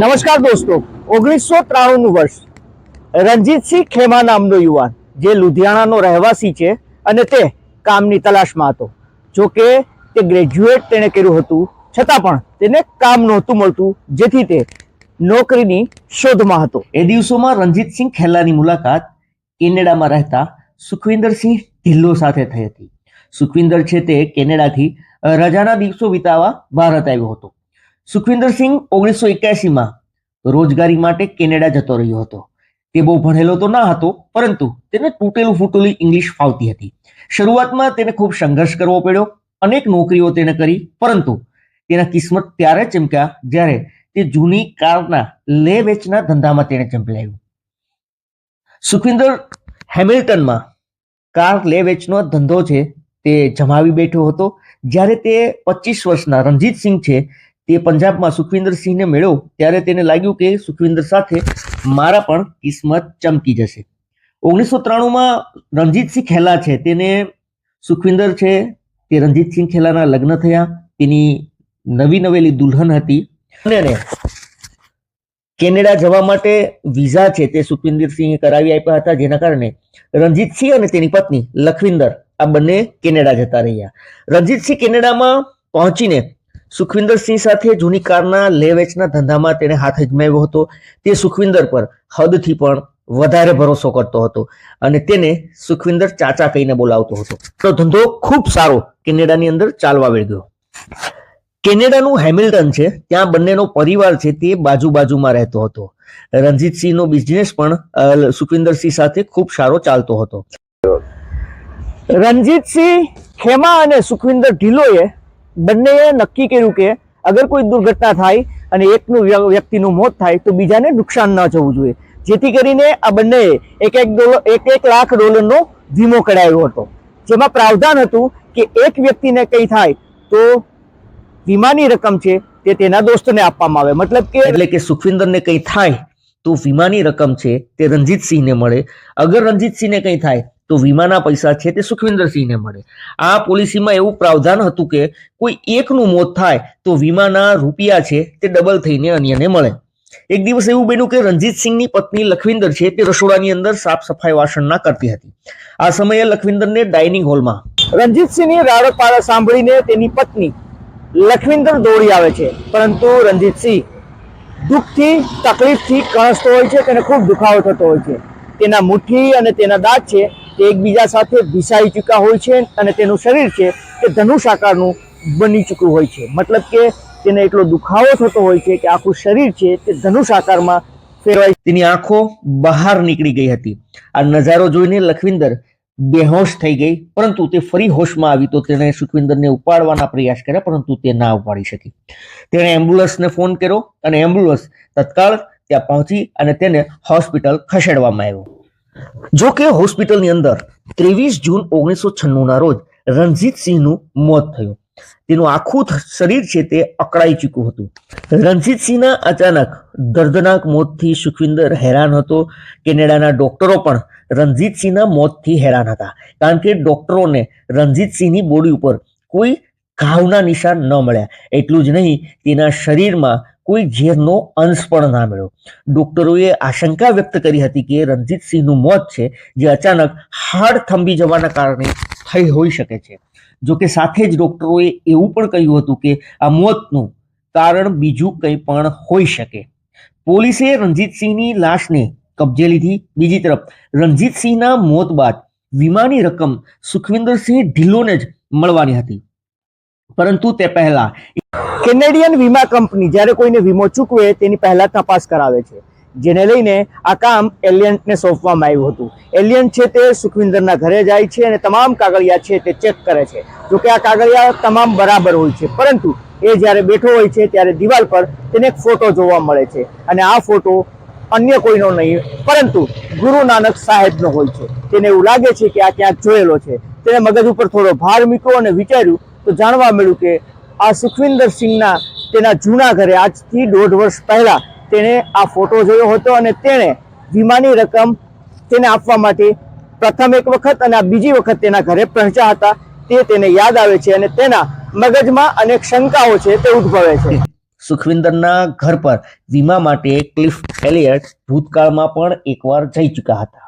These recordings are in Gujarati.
નમસ્કાર દોસ્તો, ઓગણીસો ત્રાણુંનું વર્ષ. રણજીતસિંહ ખેમા નામનો યુવાન, જે લુધિયાણાનો રહેવાસી છે અને તે કામની તલાશમાં હતો. જો કે તે ગ્રેજ્યુએટ તેણે કર્યું હતું, છતાં પણ તેને કામ નહોતું મળતું, જેથી તે નોકરીની શોધમાં હતો. એ દિવસોમાં રણજીતસિંહ ખેલાની મુલાકાત કેનેડામાં રહેતા સુખવિંદરસિંહ ઢિલ્લો સાથે થઈ હતી. સુખવિંદર છે તે કેનેડાથી રજાના દિવસો વિતાવવા ભારત આવ્યો હતો. સુખવિંદરસિંહ ઓગણીસો એક્યાસીમાં રોજગારી માટે કેનેડા જતો રહ્યો હતો. તે બહુ ભણેલો તો ના હતો, પરંતુ તેને તૂટેલું ફૂટેલું ઇંગ્લિશ ફાવતી હતી. શરૂઆતમાં તેને ખૂબ સંઘર્ષ કરવો પડ્યો, અનેક નોકરીઓ તેણે કરી, પરંતુ તેના કિસ્મત ત્યારે ચમક્યા જ્યારે તે જૂની કારના લે વેચના ધંધામાં તેણે ચંપલાયું સુખવિન્દર હેમિલ્ટનમાં કાર લે વેચનો ધંધો છે તે જમાવી બેઠો હતો, જ્યારે તે પચીસ વર્ષના રણજીતસિંહ છે તે પંજાબમાં સુખવિન્દરસિંહને મળ્યો ત્યારે તેને લાગ્યું કે સુખવિન્દર સાથે મારા પણ કિસ્મત ચમકી જશે. ઓગણીસો ત્રાણુંમાં રણજીતસિંહ ખેલા છે. તેને સુખવિંદર છે તે રણજીતસિંહ ખેલાના લગ્ન થયા. તેની નવી નવેલી દુલ્હન હતી. અને કેનેડા જવા માટે વિઝા છે તે સુખવિન્દરસિંહે કરાવી આપ્યા હતા, જેના કારણે રણજીતસિંહ અને તેની પત્ની લખવિંદર આ બંને કેનેડા જતા રહ્યા. રણજીતસિંહ કેનેડામાં પહોંચીને સુખવિંદરસિંહ સાથે જૂની કારના લે વેચના ધંધામાં તેણે હાથ અજમાવ્યો હતો. તે સુખવિંદર પર હદથી પણ વધારે ભરોસો કરતો હતો અને તેને સુખવિંદર ચાચા કહીને બોલાવતો હતો. તો ધંધો ખૂબ સારો કેનેડાની અંદર ચાલવા ગયો કેનેડાનું હેમિલ્ટન છે, ત્યાં બંનેનો પરિવાર છે તે બાજુ બાજુમાં રહેતો હતો. રણજીતસિંહનો બિઝનેસ પણ સુખવિન્દરસિંહ સાથે ખૂબ સારો ચાલતો હતો. રણજીતસિંહ ખેમા અને સુખવિંદર ઢીલોએ બંનેએ નક્કી કર્યું કે અગર કોઈ દુર્ઘટના થાય અને એકનું વ્યક્તિનું મોત થાય તો બીજાને નુકસાન ન જવું જોઈએ. જેથી કરીને આ બંનેએ એક એક ડોલર એક એક લાખ ડોલરનો વીમો કરાવ્યો હતો. જેમાં પ્રાવધાન હતું કે એક વ્યક્તિને કંઈ થાય તો વીમાની રકમ છે તે તેના દોસ્તને આપવામાં આવે. મતલબ કે એટલે કે સુખવિંદરને કંઈ થાય તો વીમાની રકમ છે તે રણજીતસિંહને મળે. અગર રણજીતસિંહને કંઈ થાય તો વીમાના પૈસા છે તે સુખવિંદરસિંહને મળે. આ પોલિસીમાં એવું પ્રાવધાન હતું કે કોઈ એકનું મોત થાય તો વીમાના રૂપિયા છે તે ડબલ થઈને અન્યને મળે. એક દિવસ એવું બન્યું કે રણજીતસિંહની પત્ની લખવિંદર છે તે રસોડાની અંદર સાફ સફાઈ વાસણના કરતી હતી. આ સમયે લખવિંદરને ડાઇનિંગ હોલમાં રણજીતસિંહની રાડો પાડા સાંભળીને તેની પત્ની લખવિંદર દોડી આવે છે. પરંતુ રણજીતસિંહ દુઃખથી, તકલીફથી કણસતો હોય છે, તેને ખૂબ દુખાવો થતો હોય છે. તેના મુઠ્ઠી અને તેના દાંત છે એકબીજા સાથે ભીસાઈ ચૂક્યા હોય છે અને તેનું શરીર છે તે ધનુષ આકારનું બની ચૂક્યું હોય છે. મતલબ કે તેને એટલો દુખાવો થતો હોય છે કે આખું શરીર છે તે ધનુષ આકારમાં ફેરવાય તેની આંખો બહાર નીકળી ગઈ હતી. આ નજારો જોઈને લખવિંદર બેહોશ થઈ ગઈ, પરંતુ તે ફરી હોશમાં આવી તો તેણે સુખવિંદરને ઉપાડવાના પ્રયાસ કર્યા, પરંતુ તે ના ઉપાડી શકી. તેણે એમ્બ્યુલન્સને ફોન કર્યો અને એમ્બ્યુલન્સ તત્કાળ ત્યાં પહોંચી અને તેને હોસ્પિટલ ખસેડવામાં આવ્યો. જો કે હોસ્પિટલની અંદર ત્રેવીસ જૂન ઓગણીસો છન્નુંના રોજ રણજીતસિંહનું મોત થયું. તેનું આખું શરીર છે તે અકળાઈ ચૂક્યું હતું. રણજીતસિંહના અચાનક દર્દનાક મોતથી સુખવિંદર હેરાન હતો. કેનેડાના ડોક્ટરો પણ રણજીતસિંહના મોતથી હેરાન હતા. કારણ કે ડોક્ટરોને રણજીતસિંહની બોડી ઉપર કોઈ ઘાવના નિશાન ન મળ્યા. એટલું જ નહીં, તેના શરીરમાં કોઈ ઝેરનો અંશ પણ ના મળ્યો. ડોક્ટરોએ આશંકા વ્યક્ત કરી હતી કે રણજીતસિંહનું મોત છે જે અચાનક હાડ થંભી જવાના કારણે થઈ હોઈ શકે છે. જો કે સાથે જ ડોક્ટરોએ એવું પણ કહ્યું હતું કે આ મોતનું કારણ બીજું કંઈ પણ હોઈ શકે. પોલીસે રણજીતસિંહની લાશને કબજે લીધી. બીજી તરફ, રણજીતસિંહના મોત બાદ વીમાની રકમ સુખવિન્દરસિંહ ઢિલ્લોને જ મળવાની હતી. પરંતુ તે પહેલા કેનેડિયન વીમા કંપની જ્યારે કોઈને વીમો ચૂકવે, તેની પહેલા તપાસ કરાવે છે. જેને લઈને આ કામ એલિયન્ટને સોંપવામાં આવ્યું હતું. એલિયન્ટ છે તે સુખવિંદરના ઘરે જાય છે અને તમામ કાગળિયા છે તે ચેક કરે છે. જોકે આ કાગળિયા તમામ બરાબર હોય છે. પરંતુ એ જ્યારે બેઠો હોય છે, ત્યારે દિવાલ પર તેને એક ફોટો જોવા મળે છે. અને આ ફોટો અન્ય કોઈનો નહીં, પરંતુ ગુરુ નાનક સાહેબનો હોય છે. તેને એવું લાગે છે કે આ ક્યાંક જોયેલો છે. તેને મગજ ઉપર થોડો ભાર મૂક્યો અને વિચાર્યું તો જાણવા મળ્યું કે આ સુખવિંદર સિંહના તેના જૂના ઘરે આજથી દોઢ વર્ષ પહેલા તેણે આ ફોટો જોયો હતો અને તેણે વીમાની રકમ તેને આપવા માટે પ્રથમ એક વખત અને આ બીજી વખત તેના ઘરે પહોંચ્યા હતા. તે તેને યાદ આવે છે અને તેના મગજમાં અનેક શંકાઓ છે તે ઉદ્ભવે છે. સુખવિંદરના ઘર પર વીમા માટે ક્લિફ એલિયટ ભૂતકાળમાં પણ એકવાર જઈ ચૂક્યા હતા.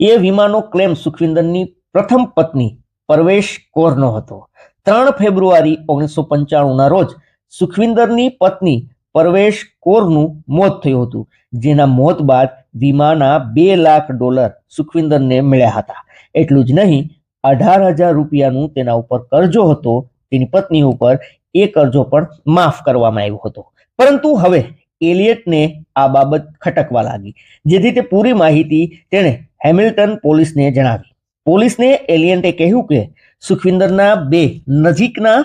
એ વીમાનો ક્લેમ સુખવિંદરની પ્રથમ પત્ની પરવેશ કૌરનો હતો. ત્રણ ફેબ્રુઆરી ઓગણીસો પંચાણુંના રોજ સુખવિંદરની પત્ની પરવેશ કૌરનું મોત થયું હતું. જેના મોત બાદ વીમાના બે લાખ ડોલર સુખવિંદરને મળ્યા હતા. એટલું જ નહીં, અઢાર હજાર રૂપિયાનું તેના ઉપર કરજો હતો, તેની પત્ની ઉપર એ કરજો પણ માફ કરવામાં આવ્યો હતો. પરંતુ હવે એલિયટને આ બાબત ખટકવા લાગી. જેથી તે પૂરી માહિતી તેણે હેમિલ્ટન પોલીસને જણાવી. પોલીસને એલિયન્ટે કહ્યું કે સુખવિંદરના બે નજીકના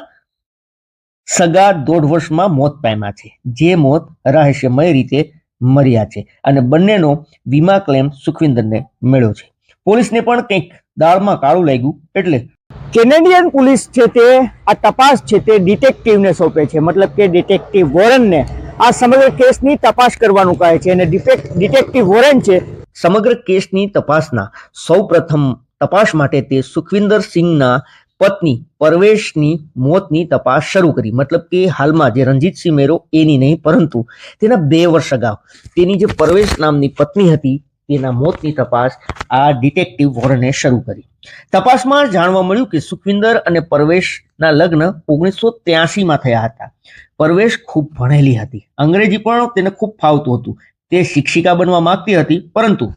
સગા દોઢ વર્ષમાં મોત પામ્યા છે. જે મોત રહસ્યમય રીતે મર્યા છે અને બંનેનો વીમા ક્લેમ સુખવિંદરને મળ્યો છે. પોલીસને પણ કંઈક દાળમાં કાળું લાગ્યું એટલે કેનેડિયન પોલીસ છે તે આ તપાસ છે તે ડિટેક્ટિવને સોંપે છે. મતલબ કે ડિટેક્ટિવ વોરનને આ સમગ્ર કેસની તપાસ કરવાનું કહે છે અને ડિટેક્ટિવ વોરન છે. સમગ્ર કેસની તપાસના સૌ પ્રથમ તપાસ માટે તે સુખવિંદર સિંહના પત્ની પરવેશની મોતની તપાસ શરૂ કરી. મતલબ કે હાલમાં જે રણજીતસિંહ મેરો એની નહીં, પરંતુ તેના બે વર્ષ અગાઉ તેની જે પરવેશ નામની પત્ની હતી, તેના મોતની તપાસ આ ડિટેક્ટિવ વોરને શરૂ કરી. તપાસમાં જાણવા મળ્યું કે સુખવિંદર અને પરવેશના લગ્ન ઓગણીસો ત્યાસીમાં થયા હતા. પરવેશ ખૂબ ભણેલી હતી. અંગ્રેજી પણ તેને ખૂબ ફાવતું હતું. તે શિક્ષિકા બનવા માંગતી હતી, પરંતુ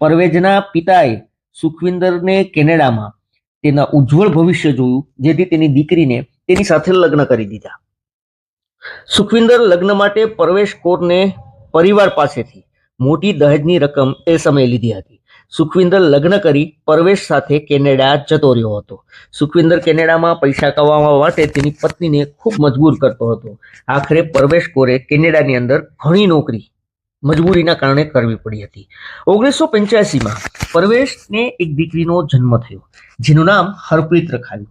પરવેજના પિતાએ સુખવિંદરને કેનેડામાં તેના ઉજ્જવળ ભવિષ્ય જોયું, જેથી તેની દીકરીને તેની સાથે લગ્ન કરી દીધા. સુખવિંદર લગ્ન માટે પરવેશ કોરને પરિવાર પાસેથી મોટી દહેજની રકમ એ સમયે લીધી હતી. સુખવિંદર લગ્ન કરી પરવેશ સાથે કેનેડા જતો રહ્યો હતો. સુખવિંદર કેનેડામાં પૈસા કમાવા માટે તેની પત્નીને ખૂબ મજબૂર કરતો હતો. આખરે પરવેશ કોરે કેનેડાની અંદર ઘણી નોકરી મજબૂરીના કારણે કરવી પડી હતી. ઓગણીસો પંચ્યાસીમાં પરવેશને એક દીકરીનો જન્મ થયો, જેનું નામ હરપ્રીત રખાયું.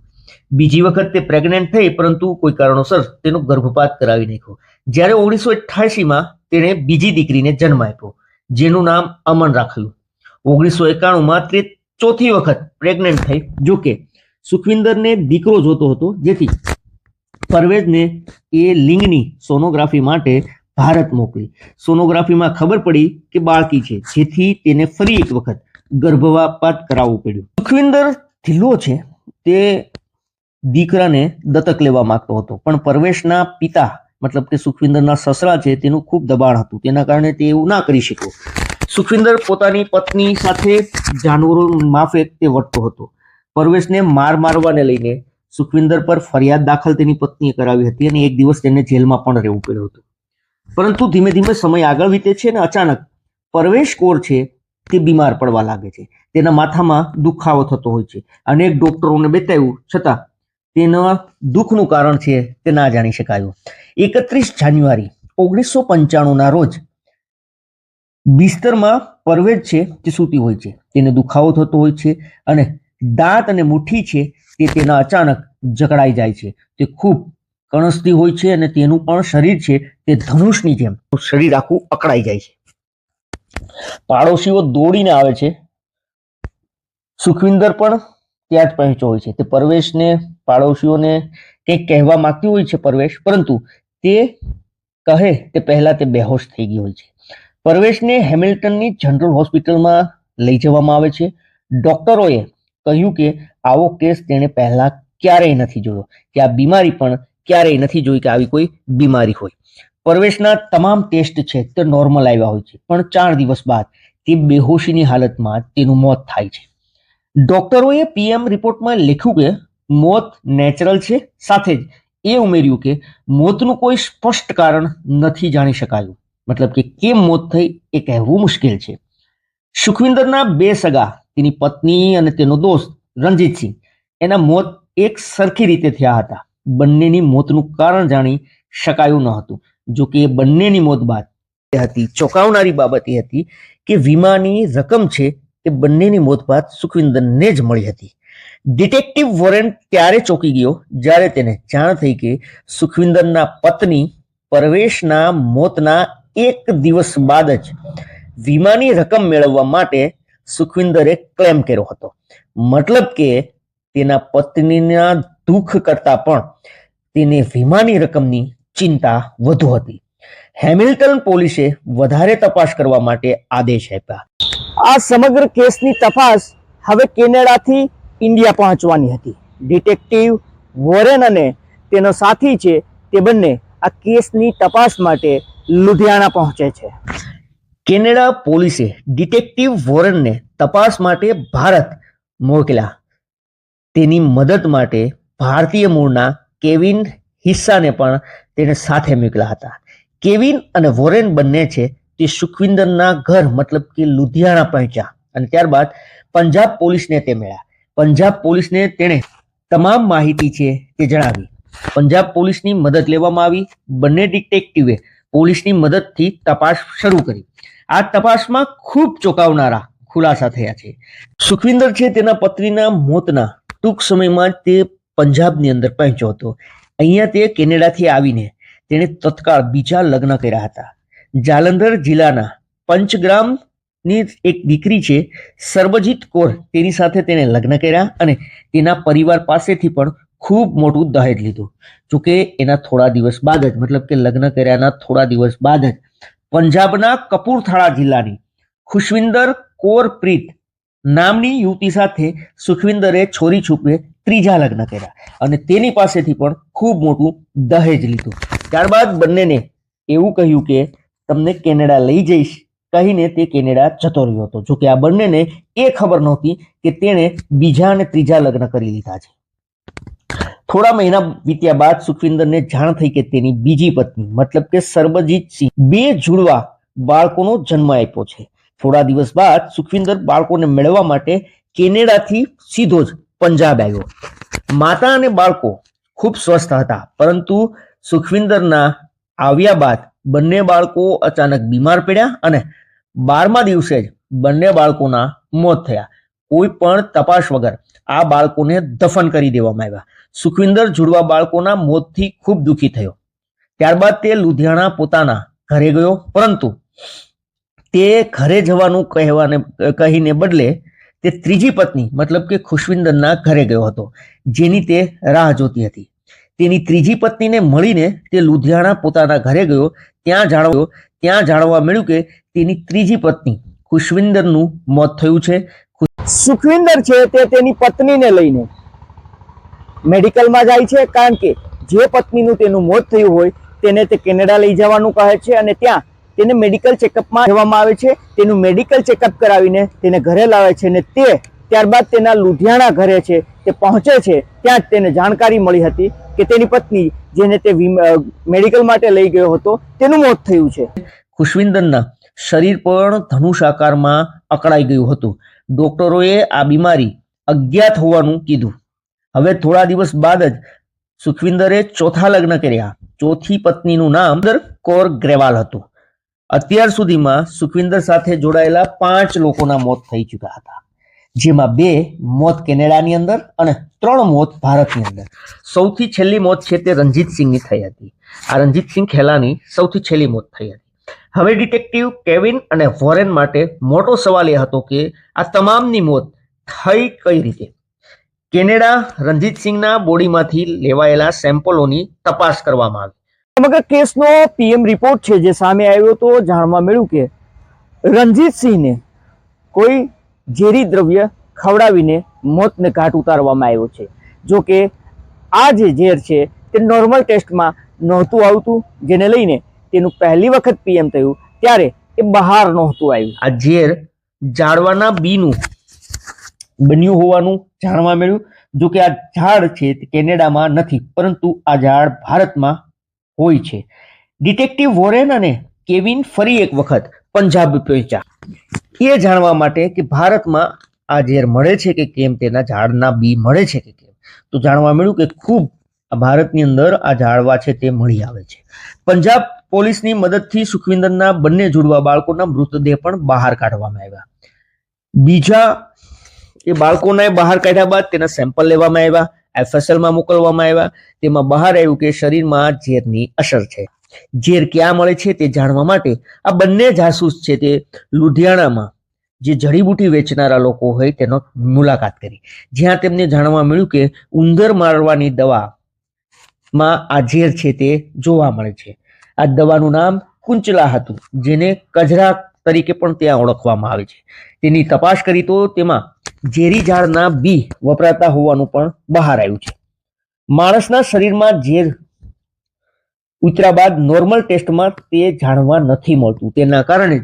બીજી વખત તે પ્રેગ્નેન્ટ થઈ, પરંતુ કોઈ કારણોસર તેનો ગર્ભપાત કરાવી નાખ્યો. જ્યારે ઓગણીસો અઠ્યાસીમાં તેણે બીજી દીકરીને જન્મ આપ્યો, જેનું નામ અમન રાખ્યું. ઓગણીસો એકાણુંમાં તે ચોથી વખત પ્રેગ્નેન્ટ થઈ જોકે સુખવિંદરને દીકરો જોતો હતો, જેથી પરવેજને એ લિંગની સોનોગ્રાફી માટે ભારત મોકલી. સોનોગ્રાફીમાં ખબર પડી કે બાળકી છે. જેથી તેને ફરી એક વખત ગર્ભવાપાત કરાવવું પડ્યું. સુખવિંદર ઢીલો છે. તે દીકરાને દત્તક લેવા માંગતો હતો. પણ પરવેશના પિતા, મતલબ કે સુખવિંદરના સસરા છે, તેનું ખૂબ દબાણ હતું. તેના કારણે તે એવું ના કરી શક્યો. સુખવિંદર પોતાની પત્ની સાથે જાનવરો માફે તે વટતો હતો. પરવેશને માર મારવાને લઈને સુખવિંદર પર ફરિયાદ દાખલ તેની પત્નીએ કરાવી હતી અને એક દિવસ તેને જેલમાં પણ રહેવું પડ્યું હતું. પરંતુ ધીમે ધીમે સમય આગળ વીતે છે અને અચાનક પરવેશ કોર છે તે બીમાર પડવા લાગે છે. તેના માથામાં દુખાવો થતો હોય છે. અનેક ડોક્ટરોને બતાવ્યું છતાં તેના દુઃખનું કારણ છે તે ના જાણી શકાયું. એકત્રીસ જાન્યુઆરી, ઓગણીસો પંચાણુંના રોજ બિસ્તરમાં પરવેજ છે તે સૂતી હોય છે. તેને દુખાવો થતો હોય છે અને દાંત અને મુઠ્ઠી છે તે તેના અચાનક જકડાઈ જાય છે. તે ખૂબ કણસતી હોય છે અને તેનું પણ શરીર છે તે ધનુષની જેમ. શરીર આખું અકળાઈ જાય છે. પાડોશીઓ દોડીને આવે છે. સુખવિંદર પણ ત્યાં જ પહોંચ્યો હોય છે. તે પરવેશને પાડોશીઓને કંઈક કહેવા માંગતી હોય છે પરવેશ પરંતુ તે કહે તે પહેલાં તે બેહોશ થઈ ગઈ હોય છે. પરવેશને હેમિલ્ટનની જનરલ હોસ્પિટલમાં લઈ જવામાં આવે છે. ડોક્ટરોએ કહ્યું કે આવો કેસ તેણે પહેલાં ક્યારેય નથી જોયો. કે આ બીમારી પણ ક્યારેય નથી જોઈ કે આવી કોઈ બીમારી હોય. પરવેશના તમામ ટેસ્ટ છે તે નોર્મલ આવ્યા હોય છે. પણ ચાર દિવસ બાદ તે બેહોશીની હાલતમાં તેનું મોત થાય છે. ડોક્ટરોએ પીએમ રિપોર્ટમાં લખ્યું કે, મોત નેચરલ છે. સાથે જ એ ઉમેર્યું કે, મોતનું કોઈ સ્પષ્ટ કારણ નથી જાણી શકાયું. મતલબ કે કેમ મોત થઈ એ કહેવું મુશ્કેલ છે. સુખવિંદરના બે સગા, તેની પત્ની અને તેનો દોસ્ત રણજીતસિંહ, એના મોત એક સરખી રીતે થયા હતા. બંનેની મોતનું કારણ જાણી શકાયું ન હતું. જો કે બંનેની મોત બાદ હતી, ચોંકાવનારી બાબત એ હતી કે વીમાની રકમ છે એ બંનેની મોત બાદ સુખવિંદરને જ મળી હતી. ડિટેક્ટિવ વોરેન્ટ ત્યારે ચોંકી ગયો જ્યારે તેને જાણ થઈ કે સુખવિંદરના પત્ની પરવેશના મોતના એક દિવસ બાદ જ વીમાની રકમ મેળવવા માટે સુખવિંદરે ક્લેમ કર્યો હતો. મતલબ કે તેના પત્નીના દુઃખ કરતા પણ તેને વીમાની રકમની ચિંતા વધુ હતી. હેમિલ્ટન પોલીસે વધારે તપાસ કરવા માટે આદેશ આપ્યા. આ સમગ્ર કેસની તપાસ હવે કેનેડાથી ઇન્ડિયા પહોંચવાની હતી. ડિટેક્ટિવ વોરેન અને તેનો સાથી છે તે બંને આ કેસની તપાસ માટે લુધિયાણા પહોંચે છે. કેનેડા પોલીસે ડિટેક્ટિવ વોરનને તપાસ માટે ભારત મોકલ્યા. તેની મદદ માટે ભારતીય મૂળના કેવિન હિસ્સાને પણ તેને સાથે મોકલા હતા. કેવિન અને વોરેન બંને છે તે સુખવિંદરના ઘર, મતલબ કે લુધિયાણા પહોંચ્યા અને ત્યારબાદ પંજાબ પોલીસને તે મળ્યા. પંજાબ પોલીસને તેણે તમામ માહિતી છે તે જણાવી. પંજાબ પોલીસની મદદ લેવામાં આવી. બંને ડિટેક્ટિવે પોલીસની મદદથી તપાસ શરૂ કરી. આ તપાસમાં ખૂબ ચોંકાવનારા ખુલાસા થયા છે. સુખવિંદર છે તેના પત્નીના મોતના ટૂંક સમયમાં તે પંજાબની અંદર પહોંચ્યો હતો. અહીંયા તે કેનેડાથી આવીને તેણે તત્કાળ બીજા લગ્ન કર્યા હતા. જાલંધર જિલ્લાના પંચગ્રામની એક દીકરી છે સર્વજીત કૌર, તેની સાથે તેણે લગ્ન કર્યા અને તેના પરિવાર પાસેથી પણ ખૂબ મોટું દહેજ લીધું. જોકે એના થોડા દિવસ બાદ જ, મતલબ કે લગ્ન કર્યાના થોડા દિવસ બાદ જ, પંજાબના કપૂરથાળા જિલ્લાની ખુશવિંદર કૌર પ્રીત નામની યુવતી સાથે સુખવિંદરે છોરી છૂપે ત્રીજા લગ્ન કર્યા. અને તેની પાસેથી પણ ખૂબ મોટું દહેજ લીધું. ત્યારબાદ બંનેને એવું કહ્યું કે, તમને કેનેડા લઈ જઈશ. કહીને તે કેનેડા જતો રહ્યો હતો. જોકે આ બંનેને એ ખબર નહોતી કે તેણે બીજા અને ત્રીજા લગ્ન કરી લીધા છે. થોડા મહિના વીત્યા બાદ સુખવિંદરને જાણ થઈ કે તેની બીજી પત્ની, મતલબ કે સરબજીત સિંહ, બે જુડવા બાળકોનો જન્મ આપ્યો છે. થોડા દિવસ બાદ સુખવિંદર બાળકોને મેળવવા માટે કેનેડાથી સીધો જ પંજાબ આવ્યો. માતા અને બાળકો ખૂબ સ્વસ્થ હતા, પરંતુ સુખવિંદરના આવ્યા બાદ બંને બાળકો અચાનક બીમાર પડ્યા અને બારમા દિવસે જ બંને બાળકોના મોત થયા. કોઈ પણ તપાસ વગર આ બાળકોને દફન કરી દેવામાં આવ્યા. સુખવિંદર જુડવા બાળકોના મોતથી ખૂબ દુઃખી થયો. ત્યારબાદ તે લુધિયાણા પોતાના ઘરે ગયો, પરંતુ તે ઘરે જવાનું કહેવાને, કહીને બદલે તે ત્રીજી પત્ની, મતલબ કે ખુશવિંદરના ઘરે ગયો હતો, જેની તે રાહ જોતી હતી. તેની ત્રીજી પત્નીને મળીને તે લુધિયાણા પોતાના ઘરે ગયો, ત્યાં જાણવા ત્યાં જાણવા મળ્યું કે તેની ત્રીજી પત્ની ખુશવિંદરનું મોત થયું છે. સુખવિંદર છે તે તેની પત્નીને લઈને મેડિકલમાં જાય છે, કારણ કે જે પત્નીનું તેનું મોત થયું હોય, તેને તે કેનેડા લઈ જવાનું કહે છે અને ત્યાં તેને મેડિકલ ચેકઅપમાં લેવામાં આવે છે. તેનું મેડિકલ ચેકઅપ કરાવીને તેને ઘરે લાવે છે અને તે ત્યારબાદ તેના લુધિયાણા ઘરે છે. તે પહોંચે છે, ત્યાં જ તેને જાણકારી મળી હતી કે તેની પત્ની જેને તે મેડિકલ માટે લઈ ગયો હતો, તેનું મોત થયું છે. ખુશવિંદરના શરીર પણ ધનુષ આકારમાં અકળાઈ ગયું હતું. ડોક્ટરોએ આ બીમારી અજ્ઞાત હોવાનું કીધું. હવે થોડા દિવસ બાદ જ સુખવિંદરે ચોથા લગ્ન કર્યા. ચોથી પત્નીનું નામ કૌર ગ્રેવાલ હતું. અત્યાર સુધીમાં સુખવિંદર સાથે જોડાયેલા પાંચ લોકોના મોત થઈ ચૂક્યા હતા. જેમાં બે મોત કેનેડાની અંદર અને ત્રણ મોત ભારતની અંદર. સૌથી છેલ્લી મોત છે તે રણજીત સિંહની થઈ હતી. આ રણજીત સિંહ ખેલાની સૌથી છેલ્લી મોત થઈ હતી. હવે ડિટેક્ટિવ કેવિન અને વોરેન માટે મોટો સવાલ એ હતો કે આ તમામની મોત થઈ કઈ રીતે? કેનેડા રણજીત સિંહના બોડીમાંથી લેવાયેલા સેમ્પલોની તપાસ કરવામાં આવી. સમગ્ર કેસનો પીએમ રિપોર્ટ છે જે સામે આવ્યો તો જાણવા મળ્યું કે રણજીત સિંહને કોઈ ઝેરી દ્રવ્ય ખવડાવીને મોતને ઘાટ ઉતારવામાં આવ્યો છે. જો કે આ જે ઝેર છે તે નોર્મલ ટેસ્ટમાં નહોતું આવતું, જેને લઈને તેનું પહેલી વખત પીએમ થયું, ત્યારે એ બહાર નહોતું આવ્યું. આ ઝેર ઝાડવાના બીનું બન્યું હોવાનું જાણવા મળ્યું. જો કે આ ઝાડ છે તે કેનેડામાં નથી, પરંતુ આ ઝાડ ભારતમાં હોય છે. ડિટેક્ટિવ વોરેન અને કેવિન ફરી એક વખત પંજાબ પહોંચ્યા. એ જાણવા માટે કે ભારતમાં આ ઝેર મળે છે કે કેમ? તેના ઝાડના બી મળે છે કે કેમ? તો જાણવા મળ્યું કે ખૂબ ભારતની અંદર આ ઝાડવા છે તે મળી આવે છે. પંજાબ પોલીસની મદદથી સુખવિંદરના બંને જુડવા બાળકોના મૃતદેહ પણ બહાર કાઢવામાં આવ્યા. બીજા એ બાળકોને બહાર કાઢ્યા બાદ તેના સેમ્પલ લેવામાં આવ્યા. એફએસએલમાં મોકલવામાં આવ્યા. તેમાં બહાર આવ્યું કે શરીરમાં ઝેરની અસર છે. ઝેર ક્યાં મળે છે તે જાણવા માટે આ બંને જાસૂસ છે તે લુધિયાણામાં. જે જડીબુટી વેચનારા લોકો હોય તેનો મુલાકાત કરી. જ્યાં તેમને જાણવા મળ્યું કે ઉંદર મારવાની દવા માં આ ઝેર છે તે જોવા મળે છે. આ દવાનું નામ કુંચલા હતું, જેને કજરા તરીકે પણ ત્યાં ઓળખવામાં આવે છે. તેની તપાસ કરી તો તેમાં ઝેરી ઝાડના બી વપરાતા હોવાનું પણ બહાર આવ્યું છે. માણસના શરીરમાં ઝેર ઉતર્યા બાદ નોર્મલ ટેસ્ટમાં તે જાણવા નથી મળતું. તેના કારણે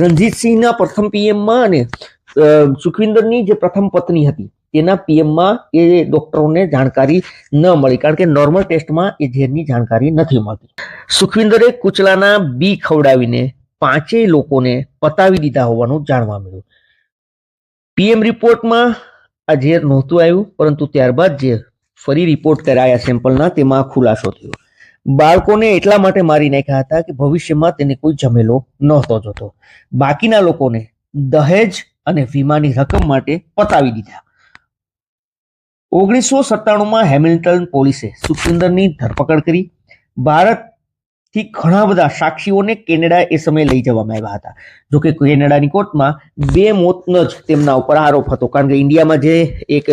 રણજીતસિંહના પ્રથમ પીએમમાં અને સુખવિંદરની જે પ્રથમ પત્ની હતી, તેના પીએમમાં એ ડોક્ટરોને જાણકારી ન મળી કારણ કે નોર્મલ ટેસ્ટમાં એ ઝેરની જાણકારી નથી મળતી. સુખવિન્દરે કુચલાના બી ખવડાવીને પાંચેય લોકોને પતાવી દીધા હોવાનું જાણવા મળ્યું. પીએમ રિપોર્ટમાં આ ઝેર નહોતું આવ્યું, પરંતુ ત્યારબાદ જે ફરી રિપોર્ટ કરાયા સેમ્પલના તેમાં ખુલાસો થયો. બાળકોને એટલા માટે મારી નાખ્યા હતા કે ભવિષ્યમાં તેને કોઈ જમેલો નહોતો જોતો. બાકીના લોકોને દહેજ અને વીમાની રકમ માટે પતાવી દીધા. ઓગણીસો સત્તાણુંમાં હેમિલ્ટન પોલીસે સુખવિન્દરની ધરપકડ કરી. ભારતથી ઘણા બધા સાક્ષીઓને કેનેડા એ સમયે લઈ જવામાં આવ્યા હતા. જોકે કેનેડાની કોર્ટમાં બે મોતનો જ તેમના ઉપર આરોપ હતો. કારણ કે ઇન્ડિયામાં જે એક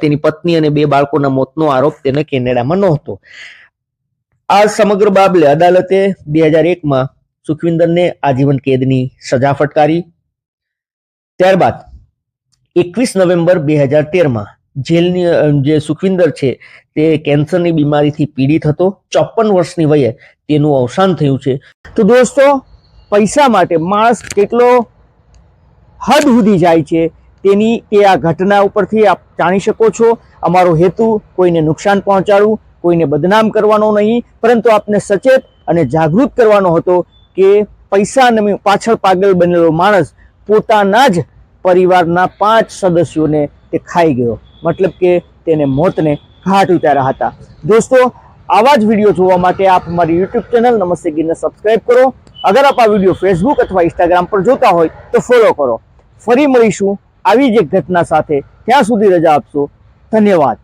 તેની પત્ની અને બે બાળકોના મોતનો આરોપ તેને કેનેડામાં નહોતો. આ સમગ્ર બાબલે અદાલતે બે હજાર એકમાં સુખવિન્દરને આજીવન કેદની સજા ફટકારી. ત્યારબાદ એકવીસ નવેમ્બર બે હજાર તેરમાં જેલની જે સુખવિંદર છે, તે કેન્સરની બીમારીથી પીડિત હતો. ચોપન વર્ષની વયે તેનું અવસાન થયું છે. તો દોસ્તો, પૈસા માટે માણસ કેટલો હદ સુધી જાય છે, તેની, તે આ ઘટના ઉપરથી આપ જાણી શકો છો. અમારો હેતુ કોઈને નુકસાન પહોંચાડવું, કોઈને બદનામ કરવાનો નહીં. પરંતુ આપને સચેત અને જાગૃત કરવાનો હતો કે પૈસા પાછળ પાગલ બનેલો માણસ પોતાના જ પરિવારના પાંચ સદસ્યોને તે ખાઈ ગયો. મતલબ કે તેને મોતને ઘાટ ઉતાર્યા હતા. દોસ્તો, આવા જ વીડિયો જોવા માટે આપ અમારી યુટ્યુબ ચેનલ નમસ્તે ગીરને સબસ્ક્રાઇબ કરો. અગર આપ આ વીડિયો ફેસબુક અથવા ઇન્સ્ટાગ્રામ પર જોતા હોય, તો ફોલો કરો. ફરી મળીશું આવી જ એક ઘટના સાથે. ત્યાં સુધી રજા આપશો. ધન્યવાદ.